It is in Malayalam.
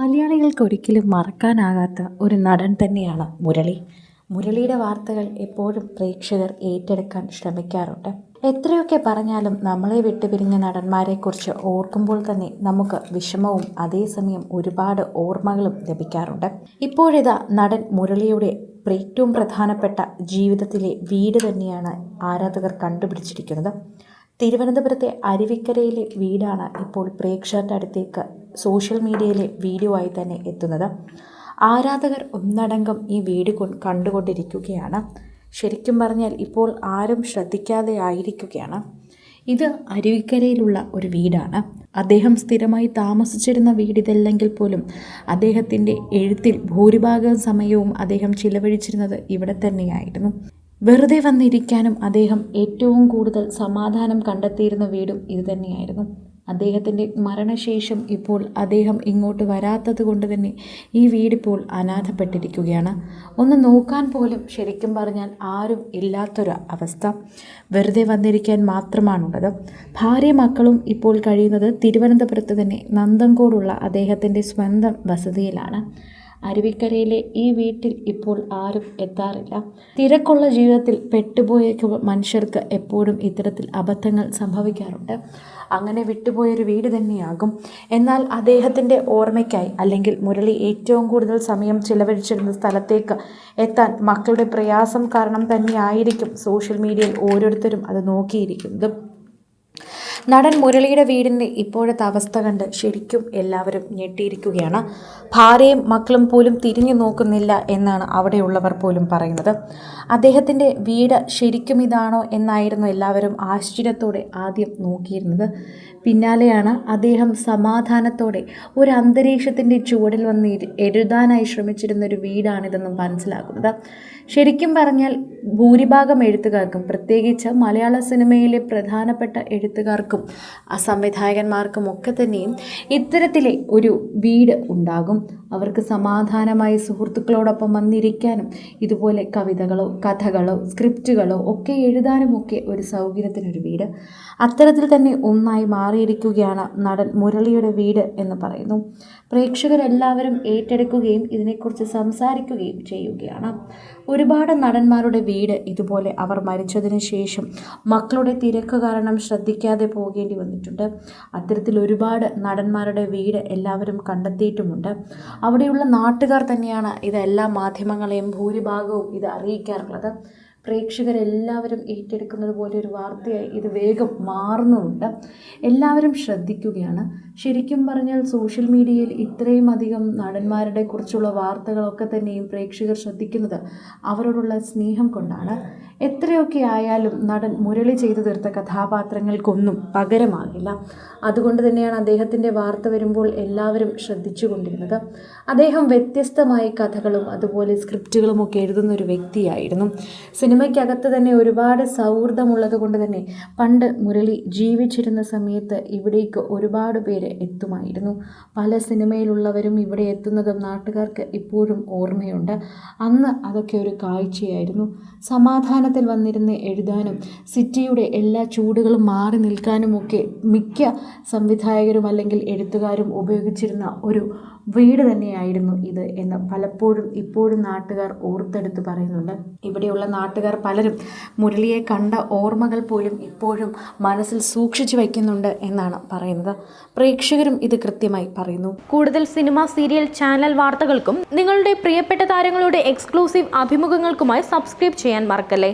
മലയാളികൾക്ക് ഒരിക്കലും മറക്കാനാകാത്ത ഒരു നടൻ തന്നെയാണ് മുരളി. മുരളിയുടെ വാർത്തകൾ എപ്പോഴും പ്രേക്ഷകർ ഏറ്റെടുക്കാൻ ശ്രമിക്കാറുണ്ട്. എത്രയൊക്കെ പറഞ്ഞാലും നമ്മളെ വിട്ടുപിരിഞ്ഞ നടന്മാരെക്കുറിച്ച് ഓർക്കുമ്പോൾ തന്നെ നമുക്ക് വിഷമവും അതേസമയം ഒരുപാട് ഓർമ്മകളും ലഭിക്കാറുണ്ട്. ഇപ്പോഴിതാ നടൻ മുരളിയുടെ ഏറ്റവും പ്രധാനപ്പെട്ട ജീവിതത്തിലെ വീട് തന്നെയാണ് ആരാധകർ കണ്ടുപിടിച്ചിരിക്കുന്നത്. തിരുവനന്തപുരത്തെ അരുവിക്കരയിലെ വീടാണ് ഇപ്പോൾ പ്രേക്ഷകരുടെ അടുത്തേക്ക് സോഷ്യൽ മീഡിയയിലെ വീഡിയോ ആയി തന്നെ എത്തുന്നത്. ആരാധകർ ഒന്നടങ്കം ഈ വീഡിയോ കണ്ടുകൊണ്ടിരിക്കുകയാണ്. ശരിക്കും പറഞ്ഞാൽ ഇപ്പോൾ ആരും ശ്രദ്ധിക്കാതെ ആയിരിക്കുകയാണ്. ഇത് അരുവിക്കരയിലുള്ള ഒരു വീടാണ്. അദ്ദേഹം സ്ഥിരമായി താമസിച്ചിരുന്ന വീടിതല്ലെങ്കിൽ പോലും അദ്ദേഹത്തിന്റെ എഴുത്തിൽ ഭൂരിഭാഗം സമയവും അദ്ദേഹം ചിലവഴിച്ചിരുന്നത് ഇവിടെ തന്നെയായിരുന്നു. വെറുതെ വന്നിരിക്കാനും അദ്ദേഹം ഏറ്റവും കൂടുതൽ സമാധാനം കണ്ടെത്തിയിരുന്ന വീടും ഇതുതന്നെയായിരുന്നു അദ്ദേഹത്തിന്റെ മരണശേഷം ഇപ്പോൾ അദ്ദേഹം ഇങ്ങോട്ട് വരാത്തത് കൊണ്ട് തന്നെ ഈ വീടിപ്പോൾ അനാഥപ്പെട്ടിരിക്കുകയാണ്. ഒന്ന് നോക്കാൻ പോലും ശരിക്കും പറഞ്ഞാൽ ആരും ഇല്ലാത്തൊരു അവസ്ഥ. വെറുതെ വന്നിരിക്കാൻ മാത്രമാണുള്ളത്. ഭാര്യ മക്കളും ഇപ്പോൾ കഴിയുന്നത് തിരുവനന്തപുരത്ത് തന്നെ നന്ദംകോടുള്ള അദ്ദേഹത്തിന്റെ സ്വന്തം വസതിയിലാണ്. അരുവിക്കരയിലെ ഈ വീട്ടിൽ ഇപ്പോൾ ആരും എത്താറില്ല. തിരക്കുള്ള ജീവിതത്തിൽ പെട്ടുപോയേക്കുമ്പോൾ മനുഷ്യർക്ക് എപ്പോഴും ഇത്തരത്തിൽ അബദ്ധങ്ങൾ സംഭവിക്കാറുണ്ട്. അങ്ങനെ വിട്ടുപോയൊരു വീട് തന്നെയാകും. എന്നാൽ അദ്ദേഹത്തിന്റെ ഓർമ്മയ്ക്കായി അല്ലെങ്കിൽ മുരളി ഏറ്റവും കൂടുതൽ സമയം ചിലവഴിച്ചിരുന്ന സ്ഥലത്തേക്ക് എത്താൻ മക്കളുടെ പ്രയാസം കാരണം തന്നെയായിരിക്കും സോഷ്യൽ മീഡിയയിൽ ഓരോരുത്തരും അത് നോക്കിയിരിക്കുന്നത്. നടൻ മുരളിയുടെ വീടിന്റെ ഇപ്പോഴത്തെ അവസ്ഥ കണ്ട് ശരിക്കും എല്ലാവരും ഞെട്ടിയിരിക്കുകയാണ്. ഭാര്യയും മക്കളും പോലും തിരിഞ്ഞു നോക്കുന്നില്ല എന്നാണ് അവിടെയുള്ളവർ പോലും പറയുന്നത്. അദ്ദേഹത്തിന്റെ വീട് ശരിക്കും ഇതാണോ എന്നായിരുന്നു എല്ലാവരും ആശ്ചര്യത്തോടെ ആദ്യം നോക്കിയിരുന്നത്. പിന്നാലെയാണ് അദ്ദേഹം സമാധാനത്തോടെ ഒരു അന്തരീക്ഷത്തിന്റെ ചുവടിൽ വന്ന് എഴുതാനായി ശ്രമിച്ചിരുന്ന ഒരു വീടാണിതെന്നും മനസ്സിലാക്കുന്നത്. ശരിക്കും പറഞ്ഞാൽ ഭൂരിഭാഗം എഴുത്തുകാർക്കും പ്രത്യേകിച്ച് മലയാള സിനിമയിലെ പ്രധാനപ്പെട്ട എഴുത്തുകാർക്കും സംവിധായകന്മാർക്കും ഒക്കെ തന്നെയും ഇത്തരത്തിലെ ഒരു വീട് ഉണ്ടാകും. അവർക്ക് സമാധാനമായി സുഹൃത്തുക്കളോടൊപ്പം വന്നിരിക്കാനും ഇതുപോലെ കവിതകളോ കഥകളോ സ്ക്രിപ്റ്റുകളോ ഒക്കെ എഴുതാനും ഒക്കെ ഒരു സൗകര്യത്തിനൊരു വീട്. അത്തരത്തിൽ തന്നെ ഒന്നായി മാറിയിരിക്കുകയാണ് നടൻ മുരളിയുടെ വീട് എന്ന് പറയുന്നു. പ്രേക്ഷകരെല്ലാവരും ഏറ്റെടുക്കുകയും ഇതിനെക്കുറിച്ച് സംസാരിക്കുകയും ചെയ്യുകയാണ്. ഒരുപാട് നടന്മാരുടെ വീട് ഇതുപോലെ അവർ മരിച്ചതിന് ശേഷം മക്കളുടെ തിരക്ക് കാരണം ശ്രദ്ധിക്കാതെ പോകേണ്ടി വന്നിട്ടുണ്ട്. അത്തരത്തിൽ ഒരുപാട് നടന്മാരുടെ വീട് എല്ലാവരും കണ്ടെത്തിയിട്ടുമുണ്ട്. അവിടെയുള്ള നാട്ടുകാർ തന്നെയാണ് ഇതെല്ലാ മാധ്യമങ്ങളെയും ഭൂരിഭാഗവും ഇത് അറിയിക്കാറുള്ളത്. പ്രേക്ഷകരെല്ലാവരും ഏറ്റെടുക്കുന്നത് പോലെ ഒരു വാർത്തയായി ഇത് വേഗം മാറുന്നുമുണ്ട് എല്ലാവരും ശ്രദ്ധിക്കുകയാണ്. ശരിക്കും പറഞ്ഞാൽ സോഷ്യൽ മീഡിയയിൽ ഇത്രയും അധികം നടന്മാരുടെ കുറിച്ചുള്ള വാർത്തകളൊക്കെ തന്നെയും പ്രേക്ഷകർ ശ്രദ്ധിക്കുന്നത് അവരോടുള്ള സ്നേഹം കൊണ്ടാണ്. എത്രയൊക്കെ ആയാലും നടൻ മുരളി ചെയ്തു തീർത്ത കഥാപാത്രങ്ങൾക്കൊന്നും പകരമാകില്ല. അതുകൊണ്ട് തന്നെയാണ് അദ്ദേഹത്തിന്റെ വാർത്ത വരുമ്പോൾ എല്ലാവരും ശ്രദ്ധിച്ചു കൊണ്ടിരുന്നത് അദ്ദേഹം വ്യത്യസ്തമായ കഥകളും അതുപോലെ സ്ക്രിപ്റ്റുകളും ഒക്കെ എഴുതുന്ന ഒരു വ്യക്തിയായിരുന്നു. സിനിമയ്ക്കകത്ത് തന്നെ ഒരുപാട് സൗഹൃദമുള്ളത് കൊണ്ട് തന്നെ പണ്ട് മുരളി ജീവിച്ചിരുന്ന സമയത്ത് ഇവിടേക്ക് ഒരുപാട് പേര് എത്തുമായിരുന്നു. പല സിനിമയിലുള്ളവരും ഇവിടെ എത്തുന്നതും നാട്ടുകാർക്ക് ഇപ്പോഴും ഓർമ്മയുണ്ട്. അന്ന് അതൊക്കെ ഒരു കാഴ്ചയായിരുന്നു. സമാധാനത്തിൽ വന്നിരുന്ന് എഴുതാനും സിറ്റിയുടെ എല്ലാ ചൂടുകളും മാറി നിൽക്കാനുമൊക്കെ മിക്ക സംവിധായകരും അല്ലെങ്കിൽ എഴുത്തുകാരും ഉപയോഗിച്ചിരുന്ന ഒരു വീട് തന്നെയായിരുന്നു ഇത് എന്ന് പലപ്പോഴും ഇപ്പോഴും നാട്ടുകാർ ഓർത്തെടുത്ത് പറയുന്നുണ്ട്. ഇവിടെയുള്ള നാട്ടുകാർ പലരും മുരളിയെ കണ്ട ഓർമ്മകൾ പോലും ഇപ്പോഴും മനസ്സിൽ സൂക്ഷിച്ചു വയ്ക്കുന്നുണ്ട് എന്നാണ് പറയുന്നത്. പ്രേക്ഷകരും ഇത് കൃത്യമായി പറയുന്നു. കൂടുതൽ സിനിമ സീരിയൽ ചാനൽ വാർത്തകൾക്കും നിങ്ങളുടെ പ്രിയപ്പെട്ട താരങ്ങളുടെ എക്സ്ക്ലൂസീവ് അഭിമുഖങ്ങൾക്കുമായി സബ്സ്ക്രൈബ് ചെയ്യാൻ മറക്കല്ലേ?